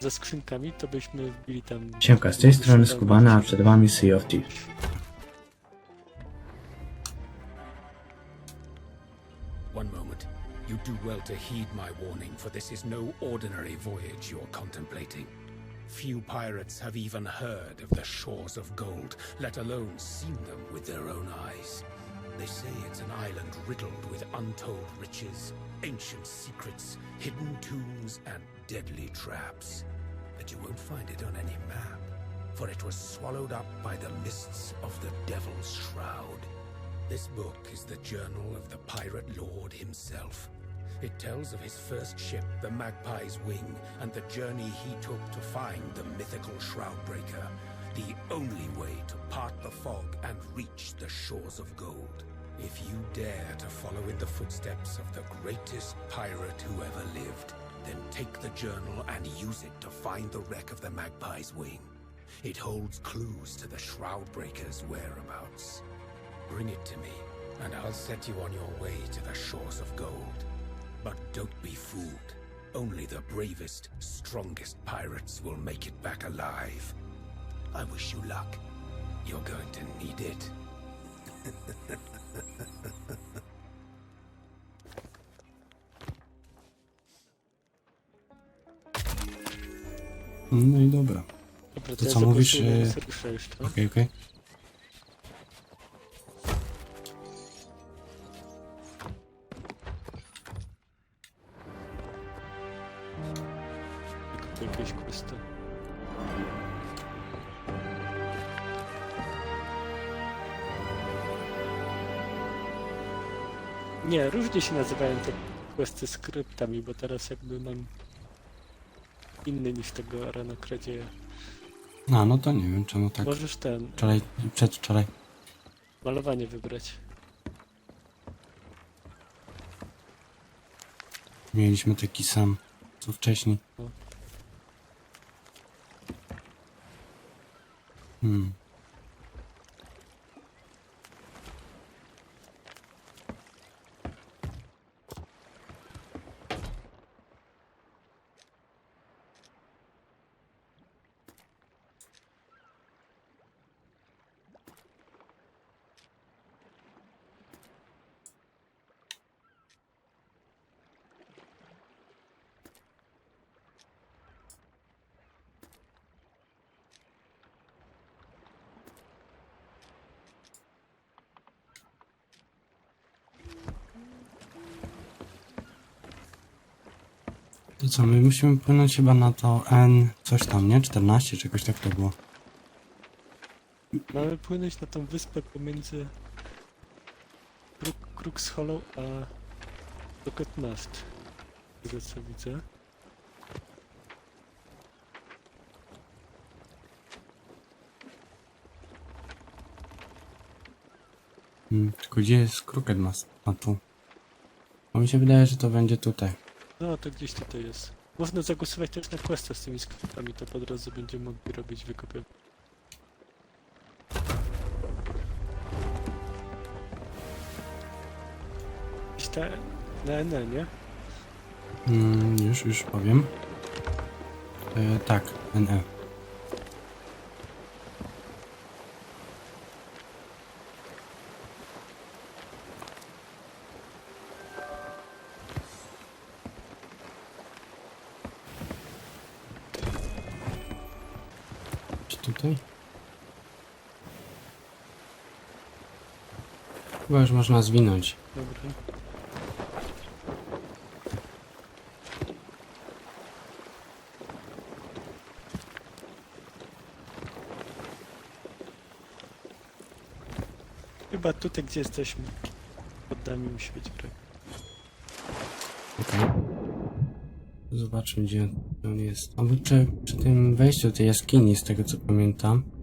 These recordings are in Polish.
ze skrzynkami, to byśmy wbili tam... Siemka, z tej strony Skubana, a przed wami Sea of Thieves. One moment. You do well to heed my warning, for this is no ordinary voyage you're contemplating. Few pirates have even heard of the shores of gold, let alone seen them with their own eyes. They say it's an island riddled with untold riches, ancient secrets, hidden tombs, and deadly traps. But you won't find it on any map, for it was swallowed up by the mists of the Devil's Shroud. This book is the journal of the pirate lord himself. It tells of his first ship, the Magpie's Wing, and the journey he took to find the mythical Shroudbreaker, the only way to part the fog and reach the shores of gold. If you dare to follow in the footsteps of the greatest pirate who ever lived, then take the journal and use it to find the wreck of the Magpie's Wing. It holds clues to the Shroudbreaker's whereabouts. Bring it to me, and I'll set you on your way to the shores of gold. But don't be fooled. Only the bravest, strongest pirates will make it back alive. I wish you luck. You're going to need it. No i dobra. Dobra, To ja co mówisz, e, jeszcze. Okej, okej. Się nazywają te questy skryptami, bo teraz jakby mam inny niż tego Arena Kradzieja. A, no to nie wiem czemu tak. Możesz ten, Wczoraj, przedwczoraj. malowanie wybrać. Mieliśmy taki sam, co wcześniej. No. Hmm. To co, my musimy płynąć chyba na to N coś tam, nie? 14 czy jakoś tak to było. Mamy płynąć na tą wyspę pomiędzy Kruk, Crux Hollow a Rocket Nest. Z tego co widzę. Hmm, tylko gdzie jest Crooked Mas? A tu. Bo mi się wydaje, że to będzie tutaj. No to gdzieś tutaj jest. Można zagłosować też na questa z tymi sklepami, to po drodze będziemy mogli robić wykopy. Gdzieś te na NL, nie? Hmm, już, już powiem. E, tak, NE. Chyba już można zwinąć. Dobra. Chyba tutaj, gdzie jesteśmy. Pod nami musi być brak. Okej. Zobaczmy, gdzie on jest. A przy, przy tym wejściu do tej jaskini, z tego co pamiętam.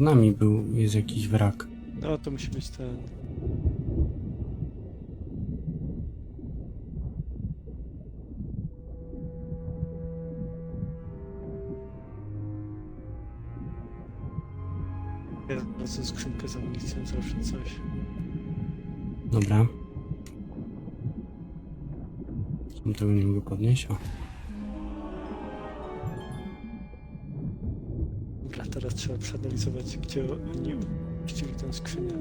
Pod nami był, jest jakiś wrak. No to musi być ten. Ja znalazłem skrzynkę z amunicją, zawsze coś. Dobra. Czemu tego nie mogę podnieść? O. trzeba przeanalizować, gdzie oni puścili tę skrzynię.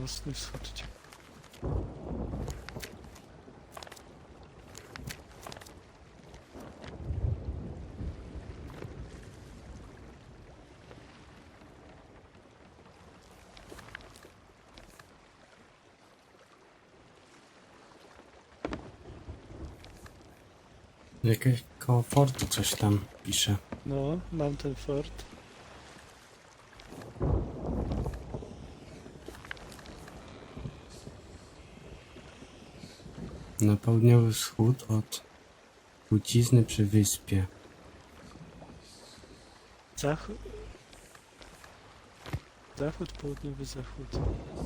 Nocny gdzie- Jakieś koło fortu coś tam pisze. No, mam ten fort. Na południowy wschód od Płcizny przy wyspie. Zachód. Zachód, południowy zachód.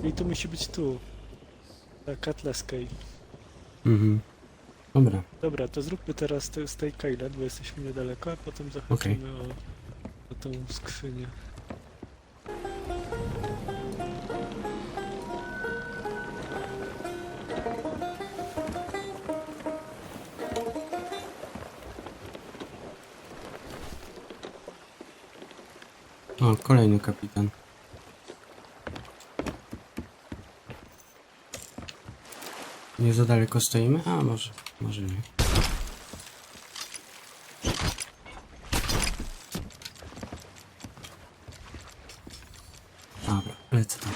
I to musi być tu. Tak, Atlas Cave. Mhm. Dobra, Dobra, to zróbmy teraz te, z tej Kailan, bo jesteśmy niedaleko, a potem zahaczymy o, o tą skrzynię. o, kolejny kapitan. Nie za daleko stoimy? A, może, może nie. Dobra, lecę tam.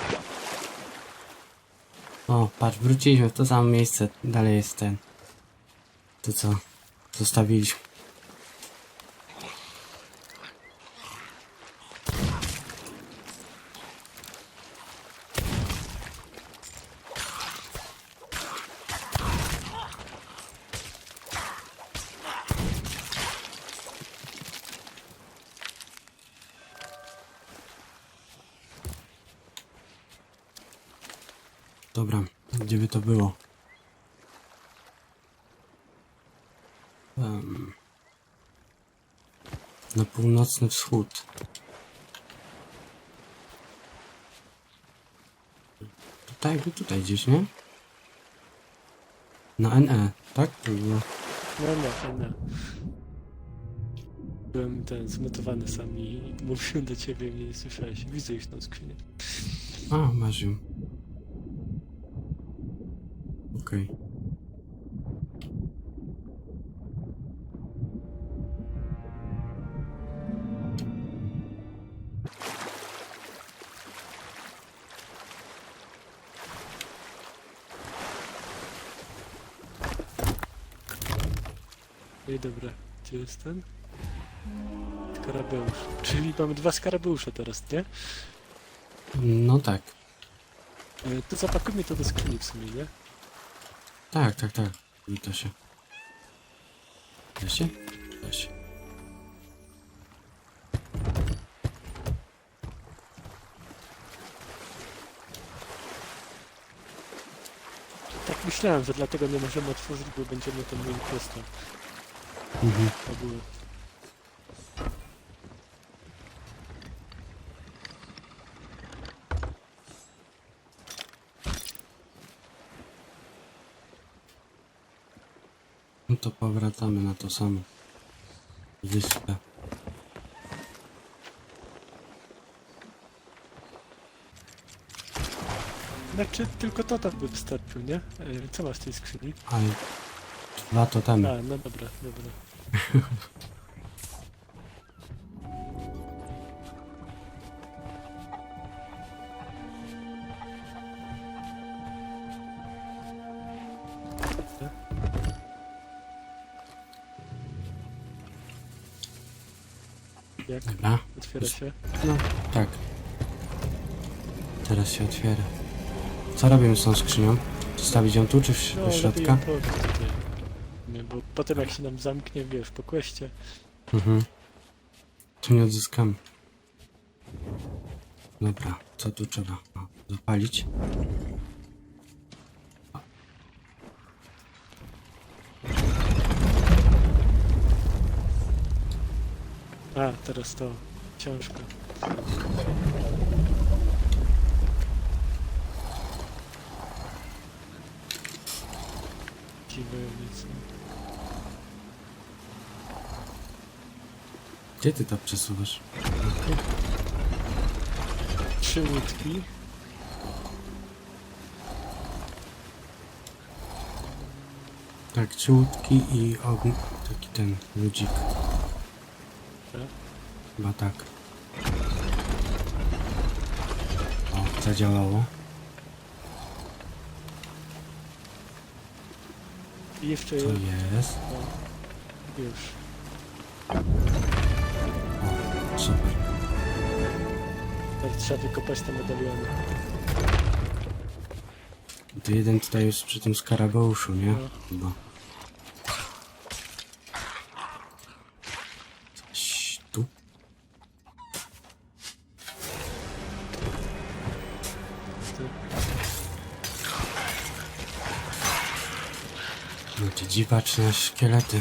O, patrz, wróciliśmy w to samo miejsce. Dalej jest ten. To co? Zostawiliśmy. Dobra, gdzie by to było? Em, na północny wschód. Tutaj, by tutaj gdzieś, nie? Na NE, tak? To było. No, no, no. Byłem ten zmutowany sam i mówiłem do ciebie, mnie nie słyszałeś. Widzę już tą skrzynię. A, masz ją. Okej. No i dobra, gdzie jest ten? Skarabeusz. Czyli mamy dwa skarabeusze teraz, nie? No tak. E, To zapakujmy to do skrzyni w sumie, nie? Tak, tak, tak. I to się. Da się? Da się. Tak myślałem, że dlatego nie możemy otworzyć, bo będziemy ten mieli prosto. Mhm. No to powracamy na to samo. Wyspę. Znaczy, tylko to tak by wystarczył, nie? E, Co masz w tej skrzyni? Ale dwa totemy. A, no dobra, dobra. Jak Dobra. otwiera się? No, tak. Teraz się otwiera. Co robimy z tą skrzynią? Zostawić ją tu czy w, No, do środka? Nie, bo potem jak się nam zamknie, wiesz, po kwestie, Mhm. Tu nie odzyskamy. Dobra, co tu trzeba? Zapalić. A, teraz to książka. Ci wojownicy. Gdzie ty to przesuwasz? Trzy łódki. Tak, trzy łódki i ogn... taki ten ludzik. Chyba tak. O, zadziałało. I jeszcze Co jedno. jest? Już. O, super. Teraz trzeba wykopać te medaliony. To jeden tutaj jest przy tym skarabeuszu, nie? No. Chyba. Te dziwaczne szkielety.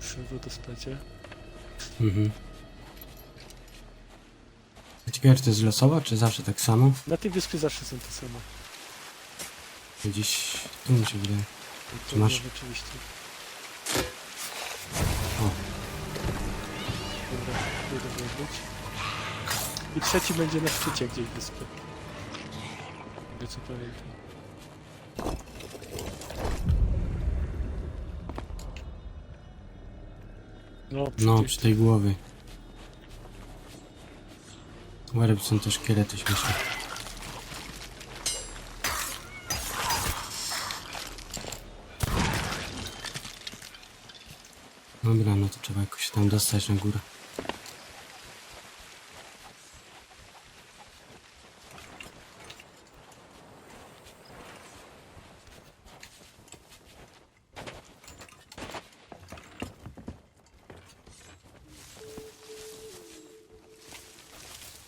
Przy wodospadzie. Mhm. A Ciekawe, czy to jest losowa, czy zawsze tak samo? Na tej wyspie zawsze są te same. Gdzieś tu mi się wydaje. Czy masz? nie, Oczywiście. O, Dobra, jeden być. I trzeci będzie na szczycie gdzieś wyspy. Tego co pamiętam. No, przy no, tej- przy tej głowie. Łeb są te szkielety śmieszne. Dobra, no to trzeba jakoś tam dostać na górę.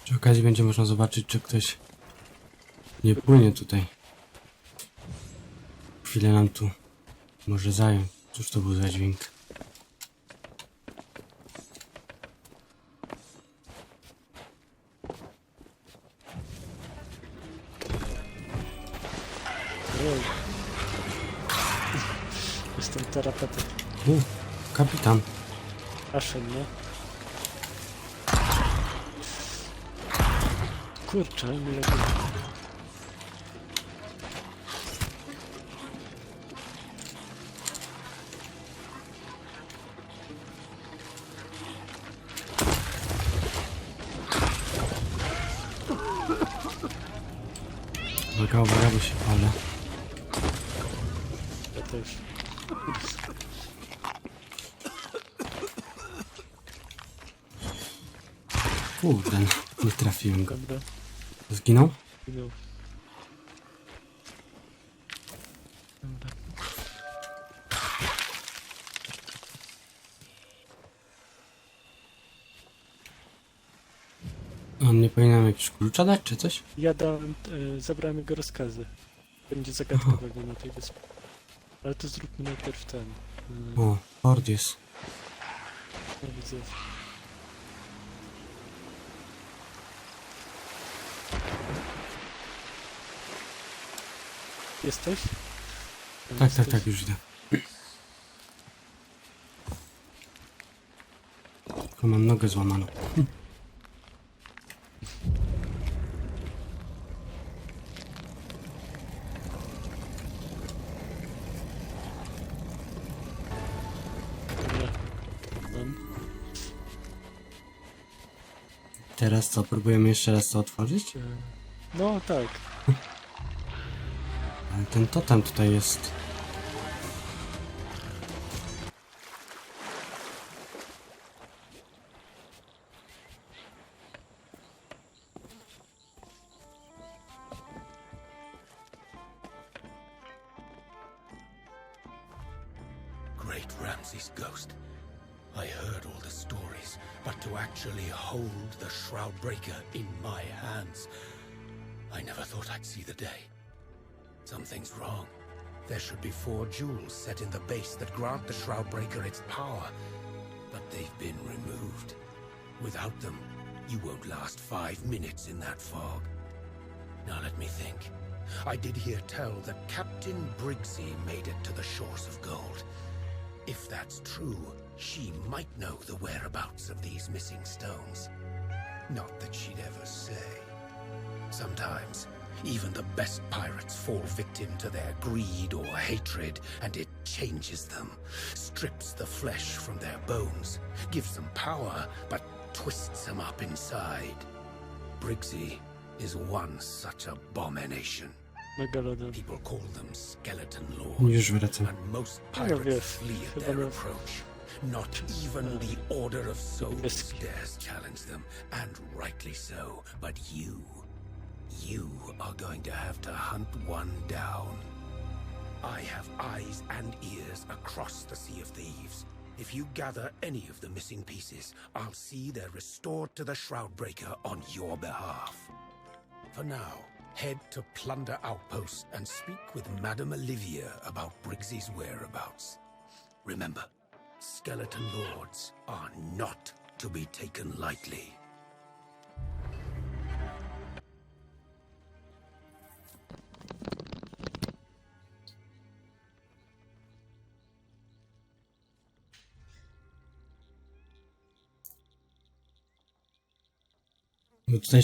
Przy okazji będzie można zobaczyć, czy ktoś nie płynie tutaj. Chwilę nam tu może zająć. Cóż to był za dźwięk? Jestem terapeutą. U, kapitan. Ashen, no. Kurczę, nie lepiej. Uwaga, uwaga, bo się palę. Ja też. Kurde, nie trafiłem go. Zginął? Dobra. On nie powinienem jakiś klucza dać, czy coś? Ja dałem, e, zabrałem jego rozkazy. Będzie zagadka pewnie na tej wyspie. Ale to zróbmy najpierw ten. Mm, O, jest. no widzę. Jesteś? Tam Tak, tak, jesteś? tak, już idę. Tylko mam nogę złamaną. Dobra. Mam. Teraz co, próbujemy jeszcze raz to otworzyć? E, No tak. Ten totem tutaj jest. Jewels set in the base that grant the Shroudbreaker its power, but they've been removed. Without them, you won't last five minutes in that fog. Now let me think. I did hear tell that Captain Briggsy made it to the shores of gold. If that's true, she might know the whereabouts of these missing stones. Not that she'd ever say. Sometimes, even the best pirates fall victim to their greed or hatred, and it changes them, strips the flesh from their bones, gives them power, but twists them up inside. Briggsy is one such abomination. People call them skeleton lords. Już wracam. And most pirates flee at their approach. Not even the Order of Souls dares challenge them, and rightly so. But you, you are going to have to hunt one down. I have eyes and ears across the Sea of Thieves. If you gather any of the missing pieces, I'll see they're restored to the Shroudbreaker on your behalf. For now, head to Plunder Outpost and speak with Madame Olivia about Briggsy's whereabouts. Remember, skeleton lords are not to be taken lightly. Bo tutaj